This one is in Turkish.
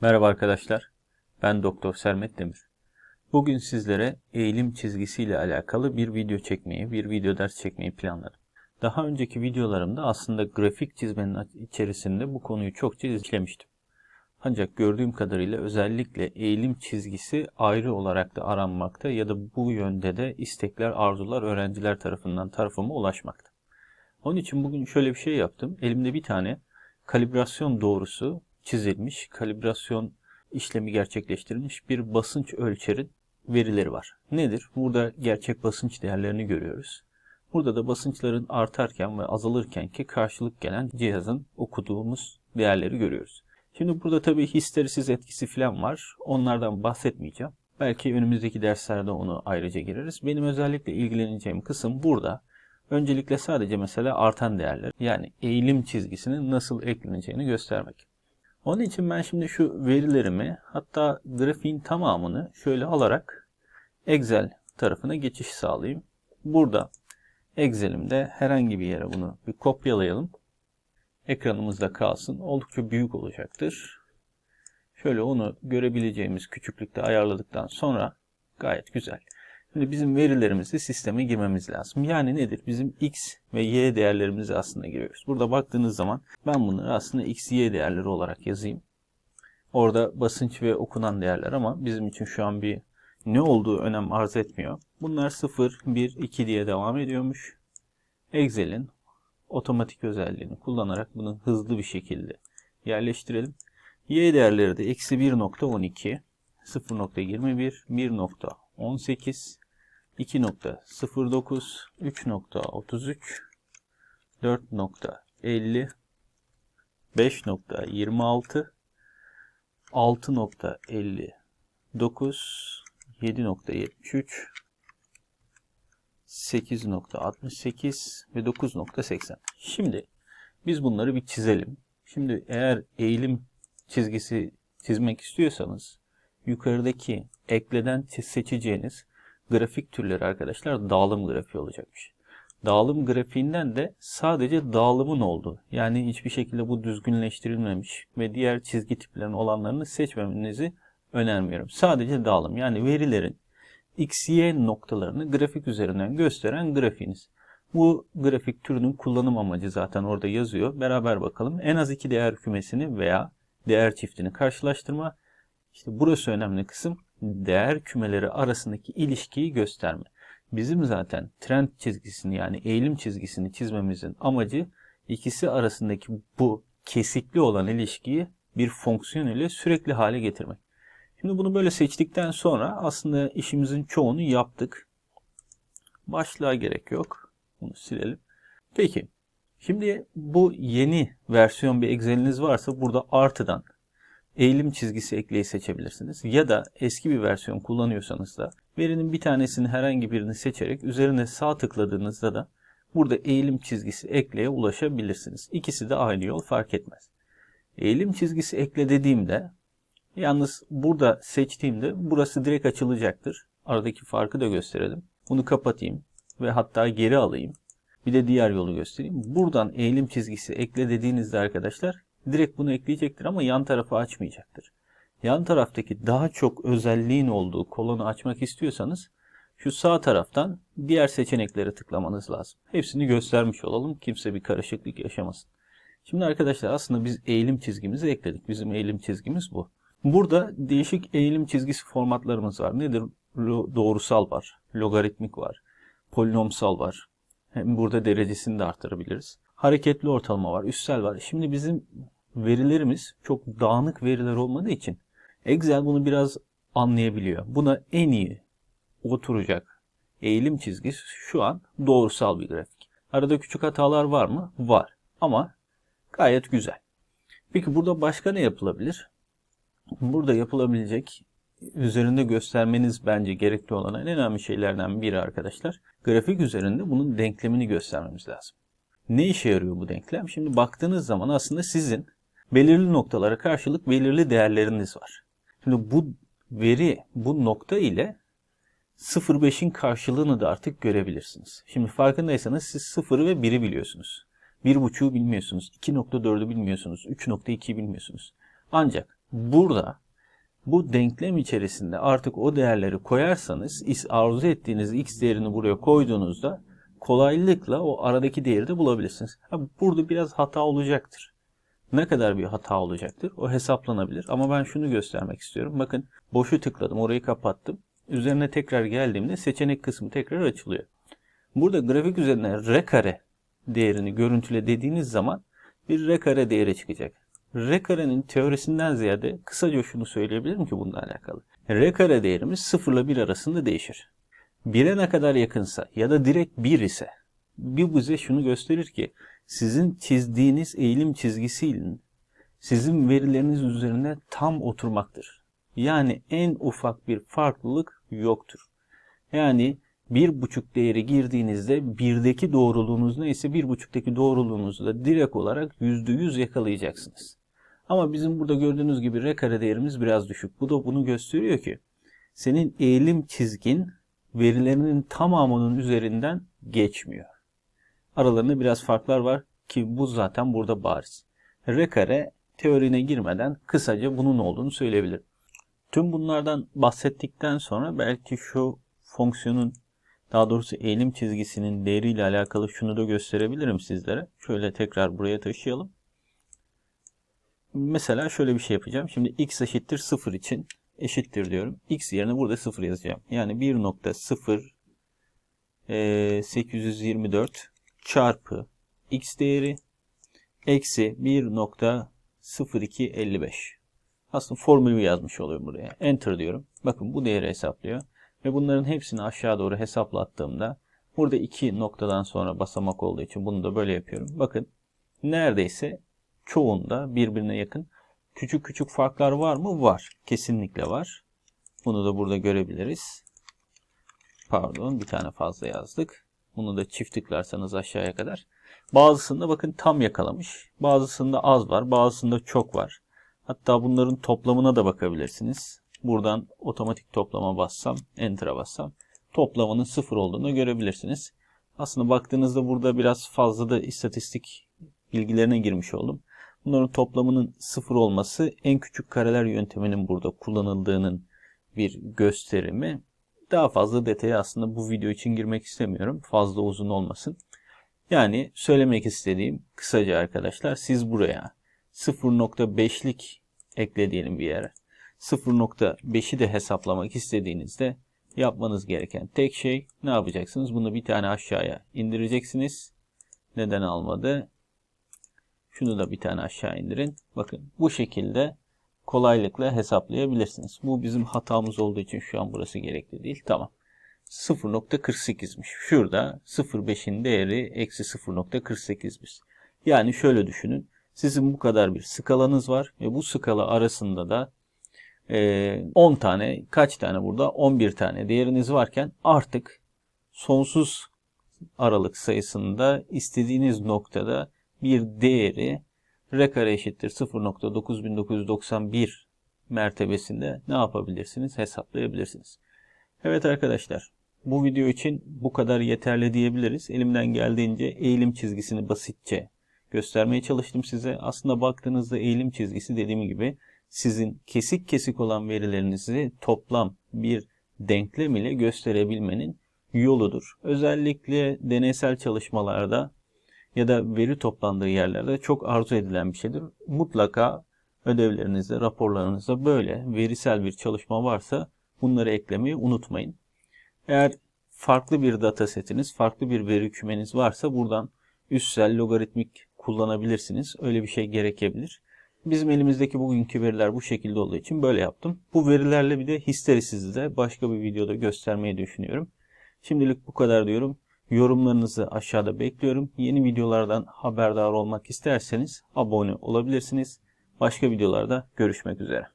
Merhaba arkadaşlar. Ben Doktor Sermet Demir. Bugün sizlere eğilim çizgisiyle alakalı bir video çekmeyi, bir video ders çekmeyi planladım. Daha önceki videolarımda aslında grafik çizmenin içerisinde bu konuyu çokça işlemiştim. Ancak gördüğüm kadarıyla özellikle eğilim çizgisi ayrı olarak da aranmakta ya da bu yönde de istekler, arzular öğrenciler tarafından tarafıma ulaşmakta. Onun için bugün şöyle bir şey yaptım. Elimde bir tane kalibrasyon doğrusu çizilmiş, kalibrasyon işlemi gerçekleştirilmiş bir basınç ölçerin verileri var. Nedir? Burada gerçek basınç değerlerini görüyoruz. Burada da basınçların artarken ve azalırken ki karşılık gelen cihazın okuduğumuz değerleri görüyoruz. Şimdi burada tabii histerisiz etkisi falan var. Onlardan bahsetmeyeceğim. Belki önümüzdeki derslerde onu ayrıca gireriz. Benim özellikle ilgileneceğim kısım burada. Öncelikle sadece mesela artan değerler yani eğilim çizgisinin nasıl ekleneceğini göstermek. Onun için ben şimdi şu verilerimi hatta grafiğin tamamını şöyle alarak Excel tarafına geçiş sağlayayım. Burada Excel'imde herhangi bir yere bunu bir kopyalayalım. Ekranımızda kalsın. Oldukça büyük olacaktır. Şöyle onu görebileceğimiz küçüklükte ayarladıktan sonra gayet güzel. Şimdi bizim verilerimizi sisteme girmemiz lazım. Yani nedir? Bizim x ve y değerlerimizi aslında giriyoruz. Burada baktığınız zaman ben bunları aslında x, y değerleri olarak yazayım. Orada basınç ve okunan değerler ama bizim için şu an bir ne olduğu önem arz etmiyor. Bunlar 0, 1, 2 diye devam ediyormuş. Excel'in otomatik özelliğini kullanarak bunu hızlı bir şekilde yerleştirelim. Y değerleri de eksi 1.12, 0.21, 1.18, 2.09, 3.33, 4.50, 5.26, 6.59, 7.73, 8.68 ve 9.80. Şimdi biz bunları bir çizelim. Şimdi eğer eğilim çizgisi çizmek istiyorsanız yukarıdaki ekleden seçeceğiniz grafik türleri arkadaşlar dağılım grafiği olacakmış. Dağılım grafiğinden de sadece dağılımın olduğu yani hiçbir şekilde bu düzgünleştirilmemiş ve diğer çizgi tiplerinin olanlarını seçmemenizi önermiyorum. Sadece dağılım yani verilerin x, y noktalarını grafik üzerinden gösteren grafiğiniz. Bu grafik türünün kullanım amacı zaten orada yazıyor. Beraber bakalım. En az iki değer kümesini veya değer çiftini karşılaştırma. İşte burası önemli kısım. Değer kümeleri arasındaki ilişkiyi gösterme. Bizim zaten trend çizgisini yani eğilim çizgisini çizmemizin amacı ikisi arasındaki bu kesikli olan ilişkiyi bir fonksiyon ile sürekli hale getirmek. Şimdi bunu böyle seçtikten sonra aslında işimizin çoğunu yaptık. Başlığa gerek yok. Bunu silelim. Peki. Şimdi bu yeni versiyon bir Excel'iniz varsa burada artıdan eğilim çizgisi ekleyi seçebilirsiniz. Ya da eski bir versiyon kullanıyorsanız da verinin bir tanesini herhangi birini seçerek üzerine sağ tıkladığınızda da burada eğilim çizgisi ekleye ulaşabilirsiniz. İkisi de aynı yol fark etmez. Eğilim çizgisi ekle dediğimde Yalnız burada seçtiğimde burası direkt açılacaktır. Aradaki farkı da gösterelim. Bunu kapatayım ve hatta geri alayım. Bir de diğer yolu göstereyim. Buradan eğilim çizgisi ekle dediğinizde arkadaşlar direkt bunu ekleyecektir ama yan tarafı açmayacaktır. Yan taraftaki daha çok özelliğin olduğu kolonu açmak istiyorsanız şu sağ taraftan diğer seçeneklere tıklamanız lazım. Hepsini göstermiş olalım. Kimse bir karışıklık yaşamasın. Şimdi arkadaşlar aslında biz eğilim çizgimizi ekledik. Bizim eğilim çizgimiz bu. Burada değişik eğilim çizgisi formatlarımız var. Nedir? Doğrusal var, logaritmik var, polinomsal var. Hem burada derecesini de arttırabiliriz. Hareketli ortalama var, üstsel var. Şimdi bizim verilerimiz çok dağınık veriler olmadığı için Excel bunu biraz anlayabiliyor. Buna en iyi oturacak eğilim çizgisi şu an doğrusal bir grafik. Arada küçük hatalar var mı? Var. Ama gayet güzel. Peki burada başka ne yapılabilir? Burada yapılabilecek üzerinde göstermeniz bence gerekli olan en önemli şeylerden biri arkadaşlar. Grafik üzerinde bunun denklemini göstermemiz lazım. Ne işe yarıyor bu denklem? Şimdi baktığınız zaman aslında sizin belirli noktalara karşılık belirli değerleriniz var. Şimdi bu veri, bu nokta ile 0,5'in karşılığını da artık görebilirsiniz. Şimdi farkındaysanız siz 0'ı ve 1'i biliyorsunuz. 1,5'u bilmiyorsunuz. 2.4'ü bilmiyorsunuz. 3.2'yi bilmiyorsunuz. Ancak burada bu denklem içerisinde artık o değerleri koyarsanız arzu ettiğiniz x değerini buraya koyduğunuzda kolaylıkla o aradaki değeri de bulabilirsiniz. Burada biraz hata olacaktır. Ne kadar bir hata olacaktır? O hesaplanabilir. Ama ben şunu göstermek istiyorum. Bakın boşu tıkladım. Orayı kapattım. Üzerine tekrar geldiğimde seçenek kısmı tekrar açılıyor. Burada grafik üzerine r kare değerini görüntüle dediğiniz zaman bir r kare değeri çıkacak. R karenin teorisinden ziyade kısaca şunu söyleyebilirim ki bununla alakalı. R kare değerimiz 0 ile 1 arasında değişir. 1'e ne kadar yakınsa ya da direkt 1 ise bir bize şunu gösterir ki sizin çizdiğiniz eğilim çizgisiyle sizin verileriniz üzerine tam oturmaktır. Yani en ufak bir farklılık yoktur. Yani bir buçuk değeri girdiğinizde birdeki doğruluğunuz neyse bir buçuktaki doğruluğunuzu da direkt olarak yüzde yüz yakalayacaksınız. Ama bizim burada gördüğünüz gibi r kare değerimiz biraz düşük. Bu da bunu gösteriyor ki senin eğilim çizgin verilerinin tamamının üzerinden geçmiyor. Aralarında biraz farklar var ki bu zaten burada bariz. R kare teorine girmeden kısaca bunun olduğunu söyleyebilirim. Tüm bunlardan bahsettikten sonra belki şu fonksiyonun daha doğrusu eğilim çizgisinin değeriyle alakalı şunu da gösterebilirim sizlere. Şöyle tekrar buraya taşıyalım. Mesela şöyle bir şey yapacağım. Şimdi x eşittir 0 için eşittir diyorum. x yerine burada 0 yazacağım. Yani 1.0 e, 824 çarpı x değeri eksi 1.0255. Aslında formülü yazmış oluyorum buraya. Enter diyorum. Bakın bu değeri hesaplıyor. Ve bunların hepsini aşağı doğru hesaplattığımda burada iki noktadan sonra basamak olduğu için bunu da böyle yapıyorum. Bakın neredeyse çoğunda birbirine yakın. Küçük küçük farklar var mı? Var. Kesinlikle var. Bunu da burada görebiliriz. Pardon bir tane fazla yazdık. Bunu da çift tıklarsanız aşağıya kadar. Bazısında bakın tam yakalamış. Bazısında az var. Bazısında çok var. Hatta bunların toplamına da bakabilirsiniz. Buradan otomatik toplama bassam, enter'a bassam toplamanın sıfır olduğunu görebilirsiniz. Aslında baktığınızda burada biraz fazla da istatistik bilgilerine girmiş oldum. Bunların toplamının sıfır olması en küçük kareler yönteminin burada kullanıldığının bir gösterimi. Daha fazla detaya aslında bu video için girmek istemiyorum. Fazla uzun olmasın. Yani söylemek istediğim kısaca arkadaşlar siz buraya 0.5'lik ekle diyelim bir yere. 0.5'i de hesaplamak istediğinizde yapmanız gereken tek şey ne yapacaksınız? Bunu bir tane aşağıya indireceksiniz. Neden almadı? Şunu da bir tane aşağı indirin. Bakın bu şekilde kolaylıkla hesaplayabilirsiniz. Bu bizim hatamız olduğu için şu an burası gerekli değil. Tamam. 0.48'miş. Şurada 0.5'in değeri eksi 0.48'miş. Yani şöyle düşünün. Sizin bu kadar bir skalanız var ve bu skala arasında da 10 tane kaç tane burada 11 tane değeriniz varken artık sonsuz aralık sayısında istediğiniz noktada bir değeri r kare eşittir 0.9991 mertebesinde ne yapabilirsiniz? Hesaplayabilirsiniz. Evet arkadaşlar bu video için bu kadar yeterli diyebiliriz. Elimden geldiğince eğilim çizgisini basitçe göstermeye çalıştım size. Aslında baktığınızda eğilim çizgisi dediğim gibi sizin kesik kesik olan verilerinizi toplam bir denklem ile gösterebilmenin yoludur. Özellikle deneysel çalışmalarda ya da veri toplandığı yerlerde çok arzu edilen bir şeydir. Mutlaka ödevlerinizde, raporlarınızda böyle verisel bir çalışma varsa bunları eklemeyi unutmayın. Eğer farklı bir data setiniz, farklı bir veri kümeniz varsa buradan üstsel logaritmik kullanabilirsiniz. Öyle bir şey gerekebilir. Bizim elimizdeki bugünkü veriler bu şekilde olduğu için böyle yaptım. Bu verilerle bir de histerisizi de başka bir videoda göstermeyi düşünüyorum. Şimdilik bu kadar diyorum. Yorumlarınızı aşağıda bekliyorum. Yeni videolardan haberdar olmak isterseniz abone olabilirsiniz. Başka videolarda görüşmek üzere.